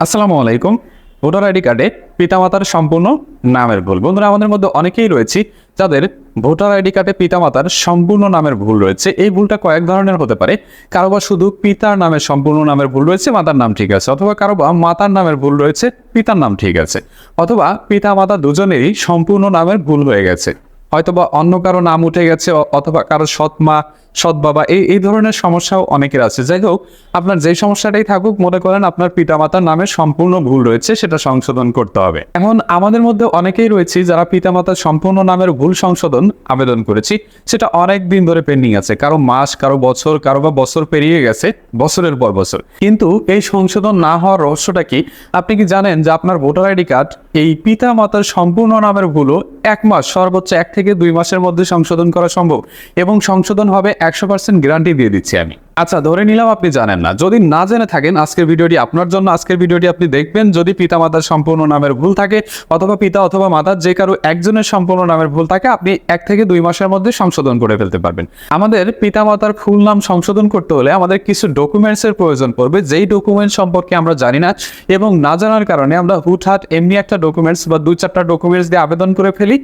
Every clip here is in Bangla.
আসসালামু আলাইকুম। ভোটার আইডি কার্ডে পিতামাতার সম্পূর্ণ নামের ভুল। বন্ধুরা, আমাদের মধ্যে অনেকেই রয়েছে যাদের ভোটার আইডি কার্ডে পিতামাতার সম্পূর্ণ নামের ভুল রয়েছে। এই ভুলটা কয়েক ধরনের হতে পারে। কারও বা শুধু পিতার নামের সম্পূর্ণ নামের ভুল রয়েছে, মাতার নাম ঠিক আছে, অথবা কারও বা মাতার নামের ভুল রয়েছে, পিতার নাম ঠিক আছে, অথবা পিতা মাতা দুজনেরই সম্পূর্ণ নামের ভুল হয়ে গেছে। হয়তোবা অন্য কারও নাম উঠে গেছে অথবা কারও সৎ মা সৎ বাবা, এই এই ধরনের সমস্যাও অনেকের আছে। যাই হোক, আপনার যেই সমস্যাটাই থাকুক, মনে করেন আপনার পিতামাতার নামে সম্পূর্ণ ভুল রয়েছে, সেটা সংশোধন করতে হবে। এখন আমাদের মধ্যে অনেকেই রয়েছে যারা পিতামাতার সম্পূর্ণ নামের ভুল সংশোধন আবেদন করেছি, সেটা অনেক দিন ধরে পেন্ডিং আছে। কারও মাস, কারও বছর, কারও বা বছর পেরিয়ে গেছে, বছরের পর বছর। কিন্তু এই সংশোধন না হওয়ার রহস্যটা কি? আপনি কি জানেন যে আপনার ভোটার আইডি কার্ড, এই পিতা মাতার সম্পূর্ণ নামের ভুলও এক মাস, সর্বোচ্চ এক থেকে দুই মাসের মধ্যে সংশোধন করা সম্ভব? এবং সংশোধন হবে একশো পার্সেন্ট গ্যারান্টি দিয়ে দিচ্ছি আমি। আচ্ছা ধরে নিলাম আপনি জানেন না। যদি না জেনে থাকেন, আজকের ভিডিওটি আপনার জন্য, আজকের ভিডিওটি আপনি দেখবেন যদি পিতা মাতার সম্পূর্ণ নামের ভুল থাকে, অথবা পিতা অথবা মাতার যে কারও একজনের সম্পূর্ণ নামের ভুল থাকে, আপনি এক থেকে দুই মাসের মধ্যে সংশোধন করে ফেলতে পারবেন। আমাদের পিতা মাতার ফুল নাম সংশোধন করতে হলে আমাদের কিছু ডকুমেন্টসের প্রয়োজন পড়বে। যেই ডকুমেন্ট সম্পর্কে আমরা জানি না এবং না জানার কারণে আমরা হুটহাট এমনি একটা ডকুমেন্টস বা দুই চারটা ডকুমেন্টস দিয়ে আবেদন করে ফেলি।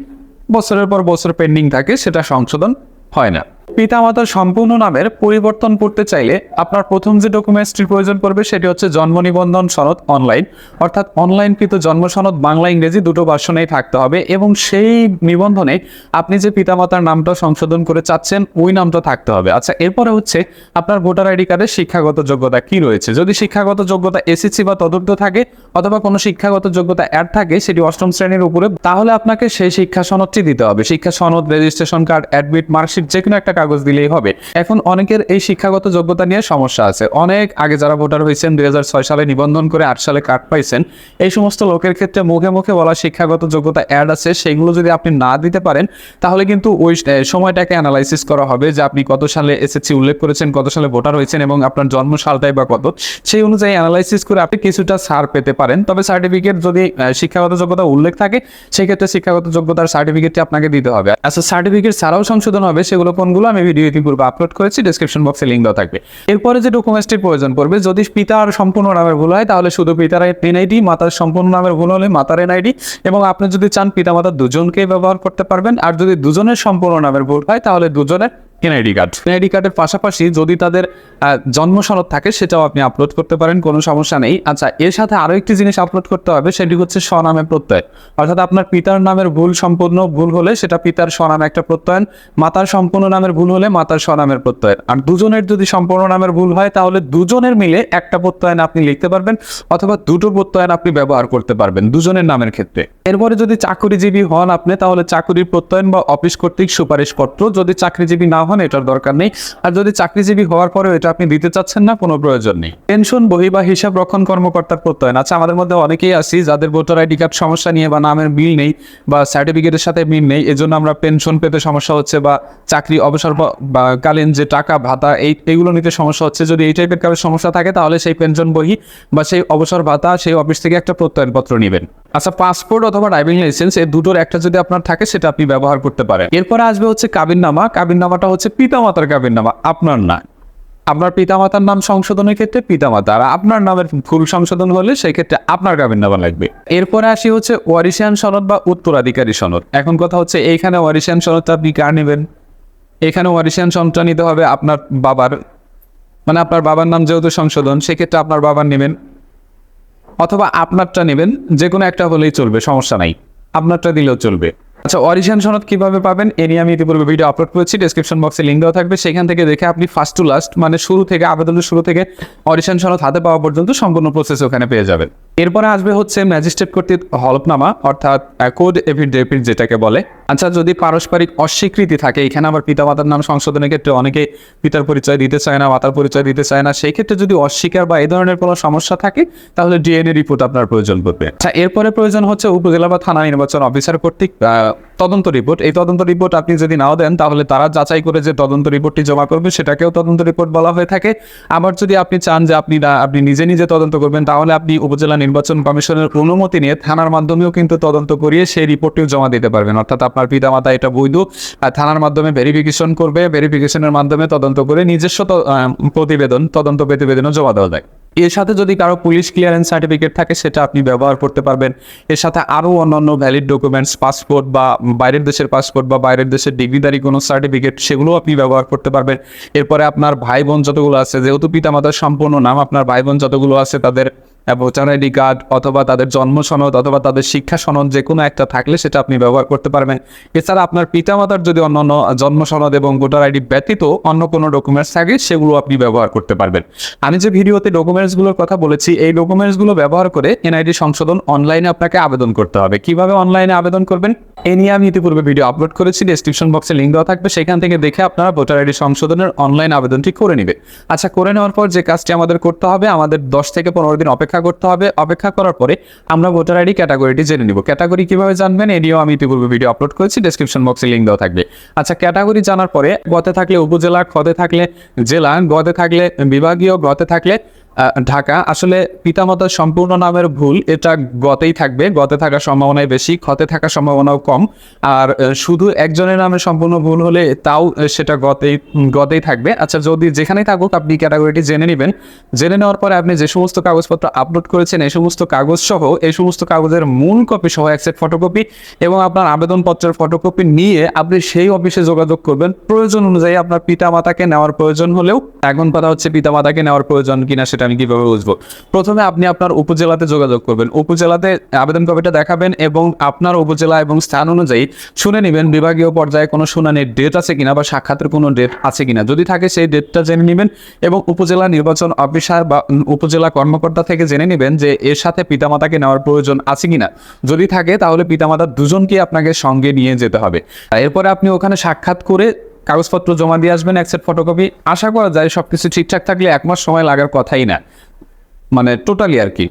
বছরের পর বছর পেন্ডিং থাকে, সেটা সংশোধন হয় না। পিতামাতার সম্পূর্ণ নামের পরিবর্তন করতে চাইলে আপনার প্রথম যে ডকুমেন্টসটির প্রয়োজন পড়বে সেটি হচ্ছে জন্ম নিবন্ধন সনদ অনলাইন। অর্থাৎ অনলাইনকৃত জন্ম সনদ বাংলা ইংরেজি দুটো ভার্সনেই থাকতে হবে এবং সেই নিবন্ধনে আপনি যে পিতামাতার নামটা সংশোধন করে চাচ্ছেন, ওই নামটা থাকতে হবে। আচ্ছা এরপরে হচ্ছে আপনার ভোটার আইডি কার্ডের শিক্ষাগত যোগ্যতা কি রয়েছে? যদি শিক্ষাগত যোগ্যতা এসএসসি বা তদুর্ধ থাকে অথবা কোনো শিক্ষাগত যোগ্যতা অ্যাড থাকে সেটি অষ্টম শ্রেণির উপরে, তাহলে আপনাকে সেই শিক্ষা সনদটি দিতে হবে। শিক্ষা সনদ রেজিস্ট্রেশন কার্ড অ্যাডমিট মার্কশিট যে কোনো একটা কাগজ দিলেই হবে। এখন অনেকের এই শিক্ষাগত যোগ্যতা নিয়ে সমস্যা আছে। অনেক আগে যারা ভোটার হয়েছেন, দুই সালে নিবন্ধন করে আট সালে কার্ড পাইছেন, এই সমস্ত লোকের ক্ষেত্রে মুখে মুখে বলা শিক্ষাগত যোগ্যতা অ্যাড আছে। সেগুলো যদি আপনি না দিতে পারেন, তাহলে কিন্তু ওই সময়টাকে অ্যানালাইসিস করা হবে যে আপনি কত সালে এসএসসি উল্লেখ করেছেন, কত সালে ভোটার হয়েছেন এবং আপনার জন্ম সালটাই বা কত। সেই অনুযায়ী অ্যানালাইসিস করে আপনি কিছুটা ছাড় পেতে পারেন। তবে সার্টিফিকেট যদি শিক্ষাগত যোগ্যতা উল্লেখ থাকে, সেক্ষেত্রে শিক্ষাগত যোগ্যতার সার্টিফিকেটটি আপনাকে দিতে হবে। আচ্ছা সার্টিফিকেট ছাড়াও সংশোধন হবে, সেগুলো কোনগুলো? আমি ভিডিও ইতিপূর্বে আপলোড করেছি ডিসক্রিপশন বক্সে লিঙ্ক দেওয়া থাকবে। এরপরে যে ডকুমেন্টসটির প্রয়োজন পড়বে, যদি পিতার সম্পূর্ণ নামের ভুল হয়, তাহলে শুধু পিতার এনআইডি মাতার সম্পূর্ণ নামের ভুল হলে মাতার এনআইডি এবং আপনি যদি চান পিতা মাতার দুজনকেই ব্যবহার করতে পারবেন, আর যদি দুজনের সম্পূর্ণ নামের ভুল হয়, তাহলে দুজনের এনআইডি কার্ড এনআইডি কার্ডের পাশাপাশি যদি তাদের জন্ম সনদ থাকে, সেটাও আপনি আপলোড করতে পারেন, কোনো সমস্যা নেই। আচ্ছা এর সাথে আরও একটি জিনিস আপলোড করতে হবে, সেটি হচ্ছে স্বনামে প্রত্যয়। অর্থাৎ আপনার পিতার নামের ভুল সম্পূর্ণ ভুল হলে সেটা পিতার স্বনামে একটা প্রত্যয়ন, মাতার সম্পূর্ণ নামের ভুল হলে মাতার স্বনামের প্রত্যয়ন। আর দুজনের যদি সম্পূর্ণ নামের ভুল হয়, তাহলে দুজনের মিলে একটা প্রত্যয়ন আপনি লিখতে পারবেন, অথবা দুটো প্রত্যয়ন আপনি ব্যবহার করতে পারবেন, দুজনের নামের ক্ষেত্রে। এরপরে যদি চাকরিজীবী হন আপনি, তাহলে চাকরির প্রত্যয়ন বা অফিস কর্তৃক সুপারিশপত্র যদি চাকরিজীবী না হন, এটার দরকার নেই। আর যদি চাকরিজীবী হওয়ার পরেও এটা আপনি দিতে চাচ্ছেন না, কোনো প্রয়োজন নেই। পেনশন, বহি বা হিসাব রক্ষণ কর্মকর্তার প্রত্যয়ন। আচ্ছা আমাদের মধ্যে অনেকেই আছি যাদের ভোটার আইডি কার্ড সমস্যা নিয়ে বা নামের মিল নেই বা সার্টিফিকেটের সাথে মিল নেই, এজন্য আমরা পেনশন পেতে সমস্যা হচ্ছে বা চাকরি অবসর বা- কালীন যে টাকা, ভাতা, এই এগুলো নিতে সমস্যা হচ্ছে। যদি এই টাইপের কারও সমস্যা থাকে, তাহলে সেই পেনশন বহি বা সেই অবসর ভাতা, সেই অফিস থেকে একটা প্রত্যয়নপত্র নেবেন। আচ্ছা পাসপোর্ট অথবা ড্রাইভিং লাইসেন্স এই দুটোর একটা যদি আপনার থাকে, সেটা আপনি ব্যবহার করতে পারেন। এরপরে আসবে হচ্ছে কাবিননামা। কাবিননামাটা হচ্ছে পিতামাতার কাবিননামা, আপনার না আপনার পিতামাতার নাম সংশোধনের ক্ষেত্রে পিতামাতা, আর আপনার নামের ভুল সংশোধন হলে সেই ক্ষেত্রে আপনার কাবিননামা লাগবে। এরপরে আসি হচ্ছে ওয়ারিশিয়ান সনদ বা উত্তরাধিকারী সনদ। এখন কথা হচ্ছে, এইখানে ওয়ারিশিয়ান সনদটা আপনি কার নেবেন? এখানে ওয়ারিশিয়ান সনদটা নিতে হবে আপনার বাবার মানে আপনার বাবার নাম যেহেতু সংশোধন, সেক্ষেত্রে আপনার বাবার নেবেন অথবা আপনারটা নেবেন যে কোনো একটা হলেই চলবে, সমস্যা নাই। আপনারটা দিলেও চলবে। আচ্ছা অরিজিন সনদ কীভাবে পাবেন, এ নিয়ে আমি ইতিপূর্বে ভিডিও আপলোড করেছি ডিসক্রিপশন বক্সে লিঙ্ক দেওয়া থাকবে। সেখান থেকে দেখে আপনি ফার্স্ট টু লাস্ট মানে শুরু থেকে, আবেদনের শুরু থেকে অরিজিন সনদ হাতে পাওয়া পর্যন্ত সম্পূর্ণ প্রসেস ওখানে পেয়ে যাবেন। এরপরে আসবে হচ্ছে ম্যাজিস্ট্রেট কর্তৃক হলফনামা, অর্থাৎ কোড এফিডেভিট যেটাকে বলে। আচ্ছা যদি পারস্পরিক অস্বীকৃতি থাকে, এখানে আবার পিতামাতার নাম সংশোধনের ক্ষেত্রে অনেকে পিতার পরিচয় দিতে চায় না, মাতার পরিচয় দিতে চায় না। সেই ক্ষেত্রে যদি অস্বীকার বা এই ধরনের কোনো সমস্যা থাকে, তাহলে ডিএনএ রিপোর্ট আপনার প্রয়োজন পড়বে। আচ্ছা এরপরে প্রয়োজন হচ্ছে উপজেলা বা থানা নির্বাচন অফিসার কর্তৃক তদন্ত রিপোর্ট। এই তদন্ত রিপোর্ট আপনি যদি নাও দেন, তাহলে তারা যাচাই করে যে তদন্ত রিপোর্টটি জমা করবে, সেটাকেও তদন্ত রিপোর্ট বলা হয়ে থাকে। আবার যদি আপনি চান যে আপনি আপনি নিজে নিজে তদন্ত করবেন, তাহলে আপনি উপজেলা নির্বাচন কমিশনের অনুমতি নিয়ে থানার মাধ্যমেও কিন্তু তদন্ত করিয়ে সেই রিপোর্টটিও জমা দিতে পারবেন। অর্থাৎ আপনার পিতামাতা এটা বৈধ থানার মাধ্যমে ভেরিফিকেশন করবে ভেরিফিকেশনের মাধ্যমে তদন্ত করে নিজস্ব প্রতিবেদন, তদন্ত প্রতিবেদনও জমা দেওয়া যায়। এর সাথে যদি কারও পুলিশ ক্লিয়ারেন্স সার্টিফিকেট থাকে, সেটা আপনি ব্যবহার করতে পারবেন। এর সাথে আরও অন্যান্য ভ্যালিড ডকুমেন্টস পাসপোর্ট বা বাইরের দেশের পাসপোর্ট বা বাইরের দেশের ডিগ্রিদারি কোনো সার্টিফিকেট সেগুলো আপনি ব্যবহার করতে পারবেন। এরপরে আপনার ভাই বোন যতগুলো আছে, যেহেতু পিতামাতার সম্পূর্ণ নাম, আপনার ভাই বোন যতগুলো আছে, তাদের ভোটার আইডি কার্ড অথবা তাদের জন্ম সনদ অথবা তাদের শিক্ষা সনদ যে কোনো একটা থাকলে সেটা আপনি ব্যবহার করতে পারবেন। এছাড়া আপনার পিতামাতার যদি অন্যান্য জন্ম সনদ এবং ভোটার আইডি ব্যতীত অন্য কোনো ডকুমেন্টস থাকে, সেগুলো আপনি ব্যবহার করতে পারবেন। আমি যে ভিডিওতে ডকুমেন্টসগুলোর কথা বলেছি, এই ডকুমেন্টসগুলো ব্যবহার করে এনআইডি সংশোধন অনলাইনে আপনাকে আবেদন করতে হবে। কীভাবে অনলাইনে আবেদন করবেন? এ নিয়ে আমি ইতিপূর্বে ভিডিও আপলোড করেছি ডিসক্রিপশন বক্সে লিঙ্ক দেওয়া থাকবে, সেখান থেকে দেখে আপনারা ভোটার আইডি সংশোধনের অনলাইন আবেদনটি করে নেবে। আচ্ছা করে নেওয়ার পর যে কাজটি আমাদের করতে হবে, আমাদের দশ থেকে পনেরো দিন অপেক্ষা করতে হবে। অপেক্ষা করার পরে আমরা ভোটার আইডি ক্যাটাগরিটি জেনে নিব। ক্যাটাগরি কীভাবে জানবেন, এ নিয়েও আমি ইতিপূর্বে ভিডিও আপলোড করেছি ডিসক্রিপশন বক্সে লিঙ্ক দেওয়া থাকবে। আচ্ছা ক্যাটাগরি জানার পরে গতে থাকলে উপজেলা খতে থাকলে জেলা, গতে থাকলে বিভাগীয়, গতে থাকলে ঢাকা। আসলে পিতামাতার সম্পূর্ণ নামের ভুল, এটা গতেই থাকবে। গতে থাকার সম্ভাবনাই বেশি, ক্ষতে থাকার সম্ভাবনাও কম। আর শুধু একজনের নামে সম্পূর্ণ ভুল হলে তাও সেটা গতেই গতেই থাকবে। আচ্ছা যদি যেখানেই থাকুক, আপনি ক্যাটাগরিটি জেনে নেবেন। জেনে নেওয়ার পরে আপনি যে সমস্ত কাগজপত্র আপলোড করেছেন, এই সমস্ত কাগজ সহ এই সমস্ত কাগজের মূল কপি সহ একসেট ফটোকপি এবং আপনার আবেদনপত্রের ফটোকপি নিয়ে আপনি সেই অফিসে যোগাযোগ করবেন। প্রয়োজন অনুযায়ী আপনার পিতামাতাকে নেওয়ার প্রয়োজন হলেও, এখন কথা হচ্ছে পিতামাতাকে নেওয়ার প্রয়োজন কিনা সেটা আমি কীভাবে বুঝব? প্রথমে আপনি আপনার উপজেলাতে যোগাযোগ করবেন। উপজেলাতে আবেদন কপিটা দেখাবেন এবং আপনার উপজেলা এবং স্থান অনুযায়ী শুনে নেবেন বিভাগীয় পর্যায়ে কোনো শুনানির ডেট আছে কিনা বা সাক্ষাতের কোনো ডেট আছে কিনা। যদি থাকে সেই ডেটটা জেনে নেবেন এবং উপজেলা নির্বাচন অফিসার বা উপজেলা কর্মকর্তা থেকে জেনে নেবেন যে এর সাথে পিতামাতাকে নেওয়ার প্রয়োজন আছে কিনা। যদি থাকে তাহলে পিতামাতার দুজনকেই আপনাকে সঙ্গে নিয়ে যেতে হবে। এরপরে আপনি ওখানে সাক্ষাৎ করে কাগজপত্র জমা দিয়ে আসবেন, এক সেট ফটোকপি আশা করা যায় সব কিছু ঠিকঠাক থাকলে এক মাস সময় লাগার কথাই না। মানে টোটালি আর কি।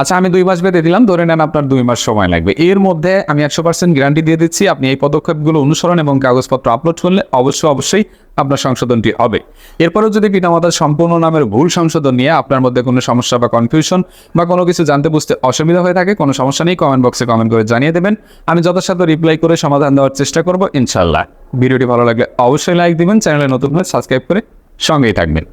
আচ্ছা আমি দুই মাস বেঁধে দিলাম, ধরে নেন আপনার দুই মাস সময় লাগবে। এর মধ্যে আমি একশো পার্সেন্ট গ্যারান্টি দিয়ে দিচ্ছি, আপনি এই পদক্ষেপগুলো অনুসরণ এবং কাগজপত্র আপলোড করলে অবশ্যই অবশ্যই আপনার সংশোধনটি হবে। এরপরেও যদি পিতামাতার সম্পূর্ণ নামের ভুল সংশোধন নিয়ে আপনার মধ্যে কোনো সমস্যা বা কনফিউশন বা কোনো কিছু জানতে বুঝতে অসুবিধা হয়ে থাকে, কোনো সমস্যা নেই কমেন্ট বক্সে কমেন্ট করে জানিয়ে দেবেন। আমি যথাসাধ্য রিপ্লাই করে সমাধান দেওয়ার চেষ্টা করব ইনশাল্লাহ ভিডিওটি ভালো লাগলে অবশ্যই লাইক দিবেন, চ্যানেলে নতুন হলে সাবস্ক্রাইব করে সঙ্গেই থাকবেন।